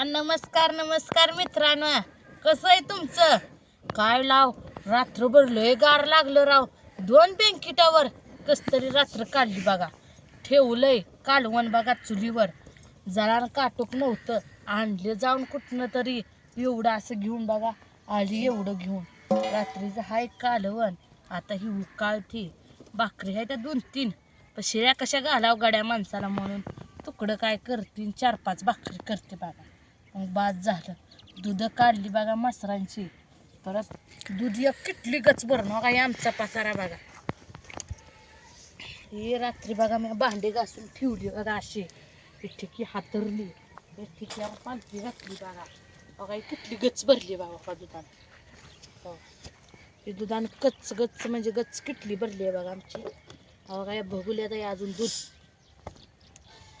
आणि नमस्कार नमस्कार मित्रांनो. कसं आहे तुमचं? काय लाव? रात्रभर लय गार लागलं राव. दोन बँकिटावर कस तरी रात्र काढली बघा. ठेवलंय कालवण बघा चुलीवर. जरा काटूक नव्हतं. आणले जाऊन कुठनं तरी. एवढं असं घेऊन बघा. आली एवढं घेऊन. रात्रीचं हाय कालवण. आता ही उकाळती. भाकरी आहे त्या दोन तीन पण शिळ्या कशा घालाव गाड्या माणसाला म्हणून. तुकडं काय करतीन? चार पाच भाकरी करते बघा मग बाद झालं. दूध काढली बघा मसरांची परत दूध एक किटली गच भरणं काय आमचा पसारा बघा. हे रात्री बघा मी भांडे घासून ठेवली बघा अशी. ठिकी हातरली. ठिकी पालखी घातली बघा. बघा ही किटली गच भरली बघा का दुधानं. हो. हे दुधानं कच्च गच्च म्हणजे गच्च किटली भरली आहे बघा आमची. बघा या भगुल्यात आहे अजून दूध.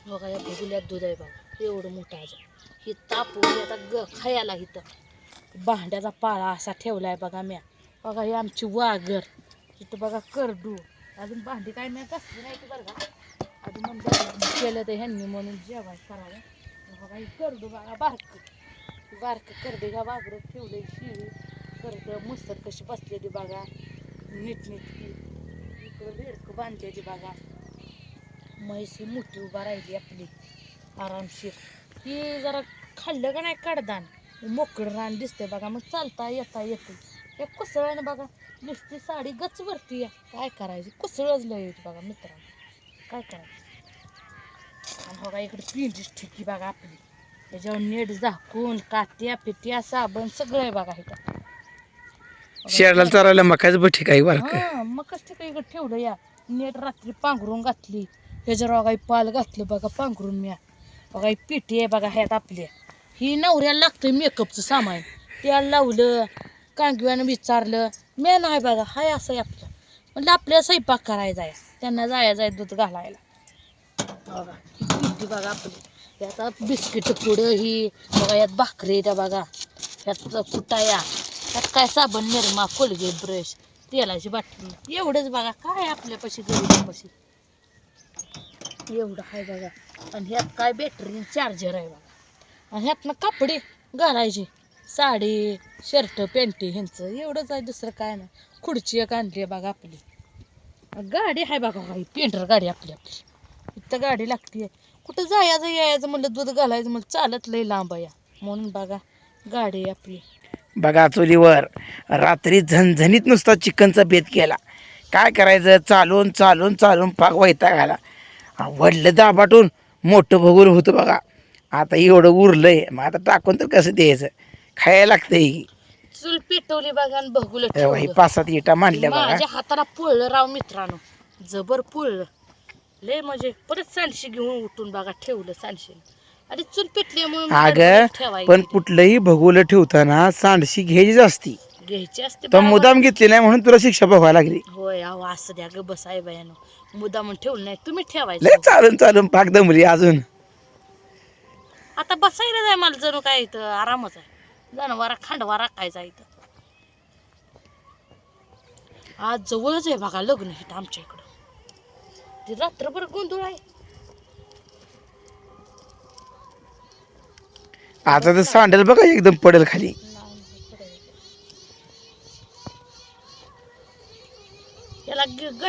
बघा या भगुल्यात दूध आहे बघा. एवढं मोठं अजून. ही तापून आता ग खायला इथं. भांड्याचा पाळा असा ठेवलाय बघा म्या. बघा ही आमची वाघर इथं बघा करडू. अजून भांडी काय नाही कसली नाही बरं का? अजून म्हणलं केलं तर ह्यांनी म्हणून जेवाय करावं. बघा ही करडू बघा बारक. बारक करडे का वाघर ठेवले शिळी. करड मस्त कशी बसलेली बघा. नीटनीटकी इकडं बेडकं बांधलेली बघा. म्हैस ही मोठी उभा राहिली आपली. आरामशीर. ही जरा खाल्लं का नाही कडदान मोकळं रान दिसतंय बघा मग चालता येता येते हे कुसळानं बघा नुसती साडी गच वरती काय करायची? कुसळच लय बघा मित्रांनो. काय करायचं? आणि बघा इकडे पिंडीच ठिकी बघा आपली. त्याच्यावर नेट झाकून काट्या पिट्या साबण सगळं आहे बघा इथं. शेरला चारायला मकाच बठी काही बरं का हा कसं काय इकडे ठेवलं या. नेट रात्री पांघरून घातली. ह्याच्यावर बघा ही पाल घातलं बघा पांघरून म्या. बघा ही पिठी आहे बघा ह्यात आपल्या ही नवऱ्याला लागतंय मेकअपचं सामान. त्याला लावलं कांगव्यानं विचारलं मी नाही बघा हाय असं आहे आपलं. म्हणलं आपल्याला स्वयंपाक करायचा आहे. त्यांना जायचं आहे दूध घालायला. बघा ही पिठी बघा आपली. यात बिस्किट पुढं ही बघा यात भाकरी त्या बघा. यात कुटाया. त्यात काय साबण निर्मा कोलगेट ब्रश तेलाची बाटली. एवढंच बघा काय आपल्यापाशी गरीबापाशी. एवढं आहे बघा. आणि ह्यात काय बॅटरी चार्जर आहे बघा. आणि ह्यातनं कपडे घालायचे. साडी शर्ट पॅन्टी ह्यांचं. एवढंच आहे दुसरं काय नाही. खुर्ची एक आणली आहे बघा आपली. गाडी आहे बघा ही पेंटर गाडी आपली आपली. इथं गाडी लागते कुठं जायचं यायचं म्हणलं दूध घालायचं म्हणलं चालत लय लांब या. म्हणून बघा गाडी आपली. बघा चुलीवर रात्री झणझणीत नुसता चिकनचा बेत केला. काय करायचं? चालून चालून चालून पाक वैता आला. वडलं दाबाटून मोठं भगूर होतं बघा. आता एवढं उरलंय मग आता टाकून तर कसं द्यायचं? खायला लागतंय चूल पेटवली बघा आणि ही. पाच सात इटा मांडल्या बघा. माझ्या हाताला पोळलं राव मित्रांनो. जबर पोळलं. लय म्हणजे परत सांडशी घेऊन उठून बघा ठेवलं सांडशी. आणि चूल पेटली म्हणून अगं पण कुठलंही भगुलं ठेवताना सांडशी घ्यायचीच असती. घ्यायची असते. मुदाम घेतली नाही म्हणून तुला शिक्षा बघायला लागली. होय अहो असं द्या ग बसाय बायानो मुद्दा म्हणून ठेवलं नाही. तुम्ही लय ठेवायचं चालून चालून पाक दमली अजून. आता बसायला जाय मला जणू काय इथं आरामच आहे. जनावरा खांडवा राखायचा इथं. आज जवळच आहे बघा लग्न इथं आमच्या इकडं. ते रात्रभर गोंधळ आहे. आता तर सांडेल बघा एकदम पडेल खाली.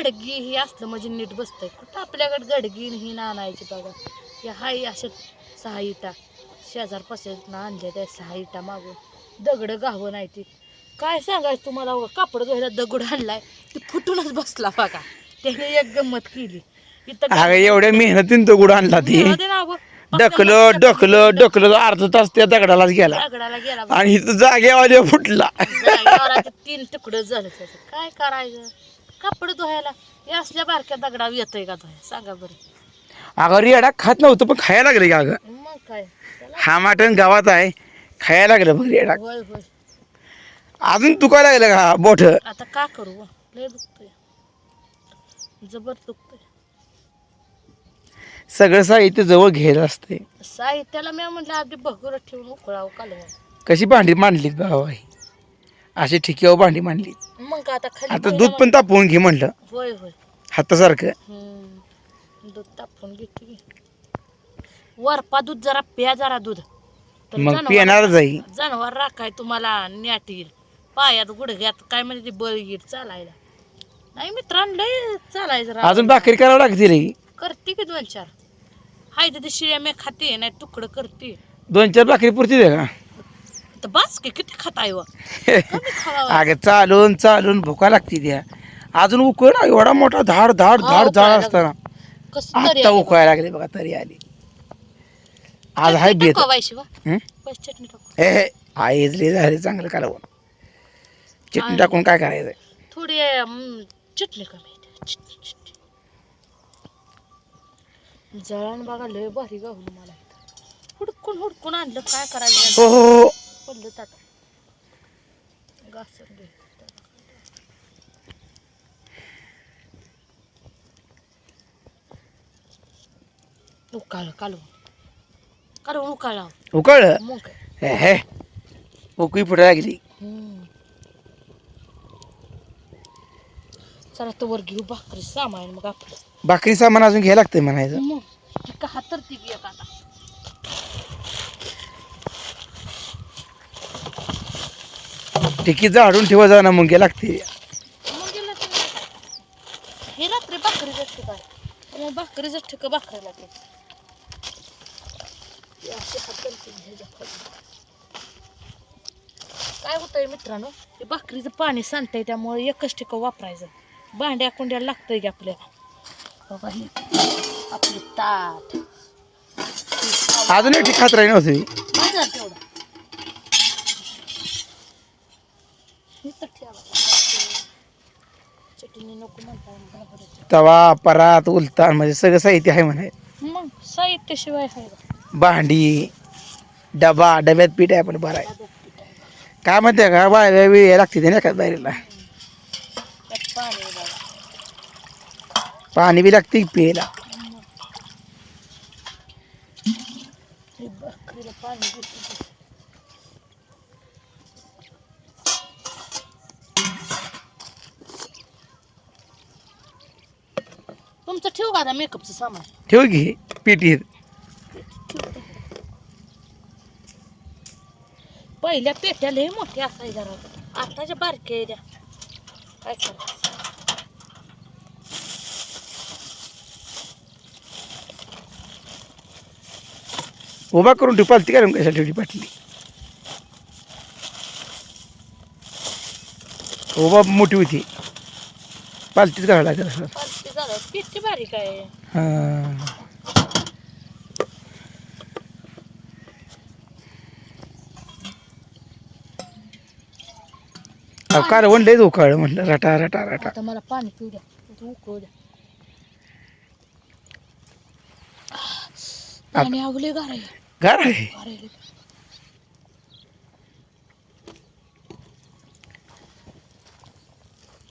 गडगी ही असलं म्हणजे नीट बसतंय. कुठं आपल्याकडे गडगी न ही आणायची बघा. या हाय अशा सहा इटा. शेजारपासून आणल्या त्या सहा इटा मागून. दगड गावं नाही ती. काय सांगायचं तुम्हाला कापड धुवायला दगड आणलाय. ती फुटूनच बसला बघा. त्याने एक गंमत केली. इथं एवढ्या मेहनतीन तो गुड आणला ती. ना. ढकलं ढकलं ढकलं अर्धा तास त्या दगडालाच गेला. दगडाला गेला बघा. आणि इथं जागेवाले फुटला तीन तुकडं झालं काय करायचं? कापड धुवायला. हे असल्या बारक्या दगडावर येतंय का धुवायला? सांगा बरं. अगं रेडा खात नव्हतं पण खायला लागलं की अगं. मग काय? हा माटण गावात आहे. खायला लागलं बघ रेडा होय होय. अजून तुकायला लागलं का बोठ आता का करू व? लय दुखतोय. जबर दुखतोय. सगळं साहित्य जवळ घ्यायला असते साहित्याला मी म्हटलं अगदी भगुरं ठेवून उकळावं कालवं कशी भांडी मांडलीत बाबा अशी ठिक्यावर भांडी मांडली का? आता खाली आता पहिला दूध पण तापवून घे म्हणलं म्हण- होय होय. हातासारखं. हम्म. दूध तापून घेते की. वरपा दूध जरा प्या जरा दूध. तर मग जनावर- पिणार जाई जनावर राखाय तुम्हाला न्याट येईल. पायात गुडघ्यात काय म्हणजे ते बळ येईल चालायला. नाही मित्रांनो लय चालायचं राव. अजून भाकरी करावं लागते रे करते की दोन चार. हाय तर ते शिळ्या मी खाते नाही तुकडं करते. दोन चार भाकरी पुरती दे का? तर बस की किती खाताय व कमी खावा अगं चालून चालून भुका लागते त्या. अजून उकळ ना एवढा मोठा धाड धाड हा, धाड उकळायला झाड असताना कसं तरी आता उकळायला लागले बघा तरी आली. आज हाय बेत. व्हायची वा हं? बस चटणी टाकू. हे हे आईजले झाले चांगलं कालवून चटणी टाकून काय करायचं थोडी अं, चटणी कमी आहे. चटणी चटणी. जळण बघा लय भारी गावलं मला इथं. हुडकून हुडकून आणलं काय करायचं हो हो हो. ताट घासून घे उकाळ कालवून कालवून उकाळा उकळलं मग हे उकळी फुटा लागली हम्म. चला तर वर घेऊ भाकरी सामान मग आपलं भाकरी सामान अजून घ्यायला लागतंय म्हणायचं. मग ती का हातरती बी एक आता. टिकी झाडून ठेवा जा ना मुंग्या लागते. मग काय. हे रात्री भाकरीचं ठिकाण मग भाकरीचं ठिक भाकरीला ते. हे अशी हातरती ह्याच्या खाली. काय होतंय मित्रांनो? हे भाकरीचं पाणी सांडतंय त्यामुळे एकच ठिकाण वापरायचं. भांड्या कुंड्या लागतंय की आपल्याला. बघा हे आपले ताट. अजून एक खात राही नव्हती बाजार तेवढा इथं ठेवा चटणी नको म्हणता येईल घाबरायचं. तवा परात उलतान म्हणजे सगळं साहित्य आहे मग साहित्याशिवाय आहे का? भांडी डबा डब्यात पीठ आहे डब्यात पीठ आहे. काय म्हणते का बाय वेळ लागते ना एखाद बाहेरला त्यात पाणी. पाणी बी लागते भाकरीला पाणी ठेवू का आता मेकअपचं सामान? ठेव घे पिठीत पहिल्या पेट्या लय मोठ्या असायच्या जरा. आताच्या बारक्या आहे त्या. काय करायचं? उभा करून ठेव पालती काय कशा ठेवली पाटली उभा मोठी होती. पालतीच करावं लागत पेटी बारीक आहे. हां. लयच उकाळ म्हटलं रटा रटा रटा. आता मला पाणी पिऊ द्या. उकळू द्या. पाणी आवले गार आहे गार आहे.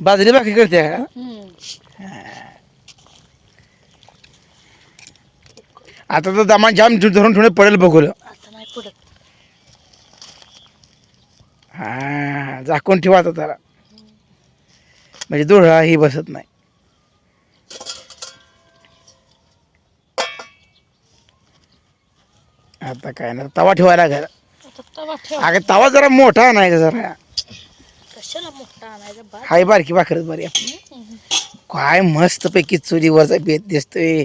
बाजरी बाकी करते का? हम्म. आता तर दमा जाम धरून ठेवणे पडेल बघूलं. आता नाही पडत. हा झाकून ठेवा आता त्याला म्हणजे धुळा ही बसत नाही. आता काय ना तवा ठेवायला आता तवा ठेव. अगं तवा जरा मोठा नाही जरा. कशाला मोठा आणायचा? हाय बारकी भाकरच बरी आपली काय मस्त पैकी चुलीवरचा बेत दिसतोय.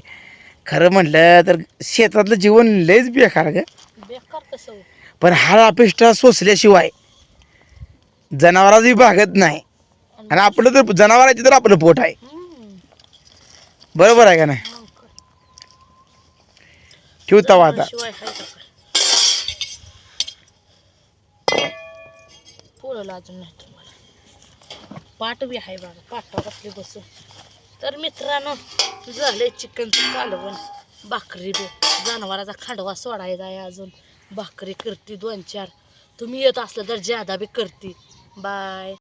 खरं म्हटलं तर शेतातलं जीवन लयच बेकार ग बेकार कसं हो? पण हा अपेक्षा सोसल्याशिवाय जनावराची भागत नाही आणि आपलं तर जनावरांचे तर आपलं पोट आहे हम्म. बरोबर आहे का नाही मग काय. ठेव तवा आता शिवाय हाय का काय? पोळलं अजून नाही तुम्हाला पाट बी आहे बघा पाटावर आपली बसून तर मित्रांनो झाले चिकनचं कालवण. भाकरी बी. जनावराचा खांडवा सोडायचा आहे अजून. भाकरी करते दोन चार. तुम्ही येत असलं तर ज्यादा बी करते. बाय.